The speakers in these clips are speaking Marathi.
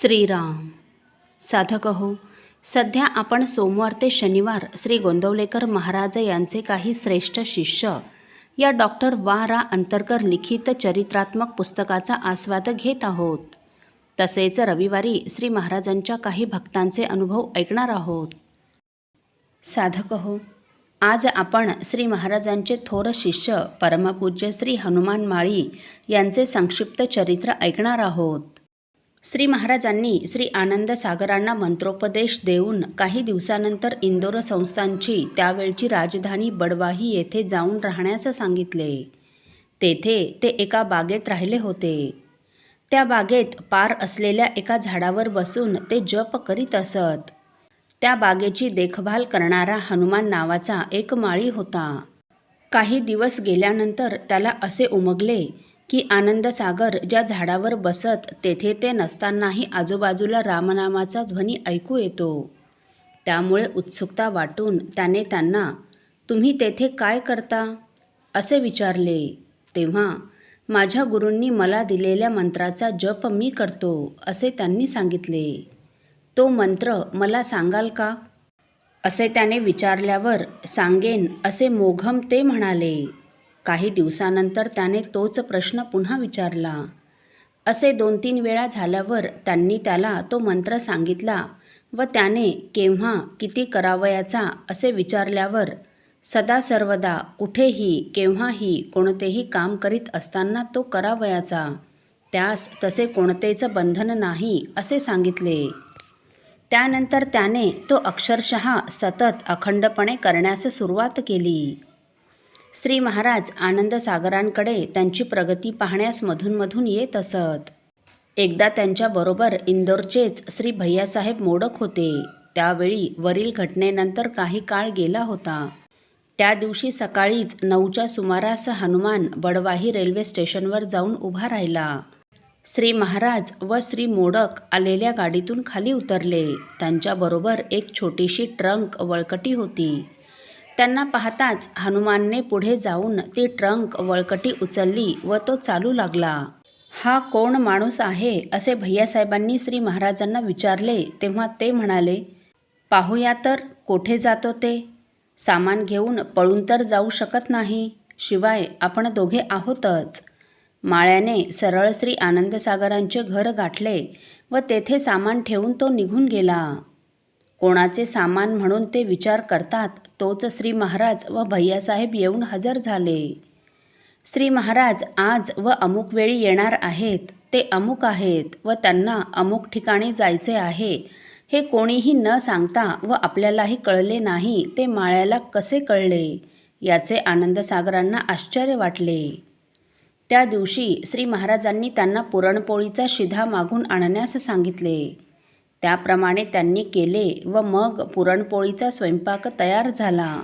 श्रीराम. साधक हो सध्या आपण सोमवार ते शनिवार श्री गोंदवलेकर महाराज यांचे काही श्रेष्ठ शिष्य या डॉक्टर वा. रा. अंतरकर लिखित चरित्रात्मक पुस्तकाचा आस्वाद घेत आहोत. तसेच रविवारी श्री महाराजांच्या काही भक्तांचे अनुभव ऐकणार आहोत. साधक हो आज आपण श्री महाराजांचे थोर शिष्य परमपूज्य श्री हनुमान माळी यांचे संक्षिप्त चरित्र ऐकणार आहोत. श्री महाराजांनी श्री आनंद सागरांना मंत्रोपदेश देऊन काही दिवसानंतर इंदोर संस्थांची त्यावेळची राजधानी बडवाही येथे जाऊन राहण्यास सांगितले. तेथे ते एका बागेत राहिले होते. त्या बागेत पार असलेल्या एका झाडावर बसून ते जप करीत असत. त्या बागेची देखभाल करणारा हनुमान नावाचा एक माळी होता. काही दिवस गेल्यानंतर त्याला असे उमगले की आनंदसागर ज्या झाडावर बसत तेथे ते नसतानाही आजूबाजूला रामनामाचा ध्वनी ऐकू येतो. त्यामुळे उत्सुकता वाटून त्याने त्यांना तुम्ही तेथे काय करता? असे विचारले. तेव्हा माझ्या गुरूंनी मला दिलेल्या मंत्राचा जप मी करतो असे त्यांनी सांगितले. तो मंत्र मला सांगाल का? असे त्याने विचारल्यावर सांगेन असे मोघम ते म्हणाले. काही दिवसानंतर त्याने तोच प्रश्न पुन्हा विचारला. असे दोन तीन वेळा झाल्यावर त्यांनी त्याला तो मंत्र सांगितला व त्याने केव्हा किती करावयाचा असे विचारल्यावर सदा सर्वदा कुठेही केव्हाही कोणतेही काम करीत असताना तो करावयाचा. त्यास तसे कोणतेच बंधन नाही असे सांगितले. त्यानंतर त्याने तो अक्षरशः सतत अखंडपणे करण्यास सुरुवात केली. श्री महाराज आनंदसागरांकडे त्यांची प्रगती पाहण्यास मधूनमधून येत असत. एकदा त्यांच्याबरोबर इंदोरचेच श्री भैयासाहेब मोडक होते. त्यावेळी वरील घटनेनंतर काही काळ गेला होता. त्या दिवशी सकाळीच नऊच्या सुमारास हनुमान बडवाही रेल्वे स्टेशनवर जाऊन उभा राहिला. श्री महाराज व श्री मोडक आलेल्या गाडीतून खाली उतरले. त्यांच्याबरोबर एक छोटीशी ट्रंक वळकटी होती. त्यांना पाहताच हनुमानने पुढे जाऊन ती ट्रंक वळकटी उचलली व तो चालू लागला. हा कोण माणूस आहे? असे भैयासाहेबांनी श्री महाराजांना विचारले. तेव्हा ते म्हणाले पाहूया तर कोठे जातो ते? सामान घेऊन पळून तर जाऊ शकत नाही. शिवाय आपण दोघे आहोतच. माळ्याने सरळ श्री आनंदसागरांचे घर गाठले व तेथे सामान ठेवून तो निघून गेला. कोणाचे सामान म्हणून ते विचार करतात तोच श्री महाराज व भैयासाहेब येऊन हजर झाले. श्री महाराज आज व अमुक वेळी येणार आहेत ते अमुक आहेत व त्यांना अमुक ठिकाणी जायचे आहे हे कोणीही न सांगता व आपल्यालाही कळले नाही ते माळ्याला कसे कळले? याचे आनंदसागरांना आश्चर्य वाटले. त्या दिवशी श्री महाराजांनी त्यांना पुरणपोळीचा शिधा मागून आणण्यास सांगितले. त्याप्रमाणे त्यांनी केले व मग पुरणपोळीचा स्वयंपाक तयार झाला.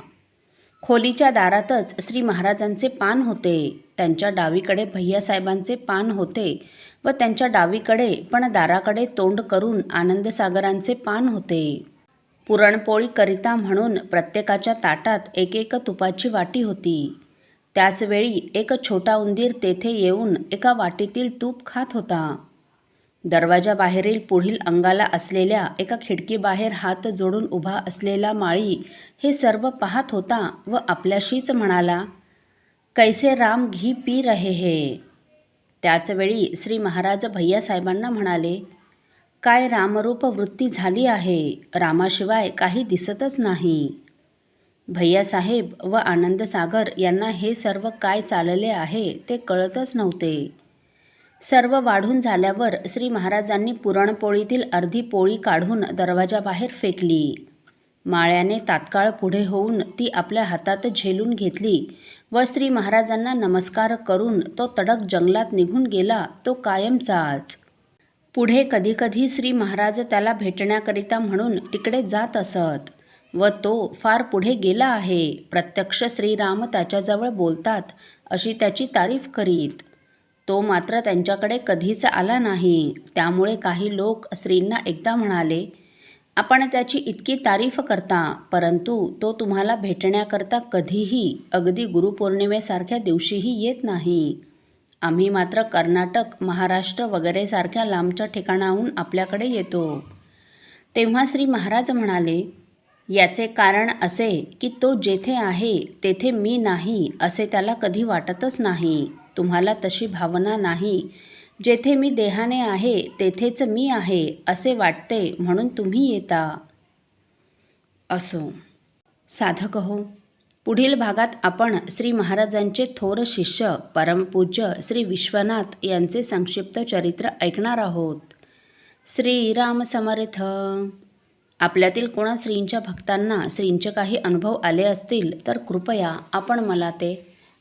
खोलीच्या दारातच श्री महाराजांचे पान होते. त्यांच्या डावीकडे भैयासाहेबांचे पान होते व त्यांच्या डावीकडे पण दाराकडे तोंड करून आनंदसागरांचे पान होते. पुरणपोळीकरिता म्हणून प्रत्येकाच्या ताटात एक एक तुपाची वाटी होती. त्याचवेळी एक छोटा उंदीर तेथे येऊन एका वाटीतील तूप खात होता. दरवाजाबाहेरील पुढील अंगाला असलेल्या एका खिडकीबाहेर हात जोडून उभा असलेला माळी हे सर्व पाहत होता व आपल्याशीच म्हणाला कैसे राम घी पी रहे हे त्याचवेळी श्री महाराज भैयासाहेबांना म्हणाले काय रामरूप वृत्ती झाली आहे? रामाशिवाय काही दिसतच नाही. भैयासाहेब व आनंदसागर यांना हे सर्व काय चालले आहे ते कळतच नव्हते. सर्व वाढून झाल्यावर श्री महाराजांनी पुरणपोळीतील अर्धी पोळी काढून दरवाजाबाहेर फेकली. माळ्याने तात्काळ पुढे होऊन ती आपल्या हातात झेलून घेतली व श्री महाराजांना नमस्कार करून तो तडक जंगलात निघून गेला तो कायमचाच पुढे कधीकधी श्री महाराज त्याला भेटण्याकरिता म्हणून तिकडे जात असत व तो फार पुढे गेला आहे प्रत्यक्ष श्रीराम त्याच्याजवळ बोलतात अशी त्याची तारीफ करीत. तो मात्र त्यांच्याकडे कधीच आला नाही. त्यामुळे काही लोक श्रींना एकदा म्हणाले आपण त्याची इतकी तारीफ करता परंतु तो तुम्हाला भेटण्याकरता कधीही अगदी गुरुपौर्णिमेसारख्या दिवशीही येत नाही. आम्ही मात्र कर्नाटक महाराष्ट्र वगैरे सारख्या लांबच्या ठिकाणाहून आपल्याकडे येतो. तेव्हा श्री महाराज म्हणाले याचे कारण असे की तो जेथे आहे तेथे मी नाही असे त्याला कधी वाटतच नाही. तुम्हाला तशी भावना नाही. जेथे मी देहाने आहे तेथेच मी आहे असे वाटते म्हणून तुम्ही येता. असो. साधक हो. पुढील भागात आपण श्री महाराजांचे थोर शिष्य परमपूज्य श्री विश्वनाथ यांचे संक्षिप्त चरित्र ऐकणार आहोत. श्रीराम समर्थ. आपल्यातील कोणा श्रींच्या भक्तांना श्रींचे काही अनुभव आले असतील तर कृपया आपण मला ते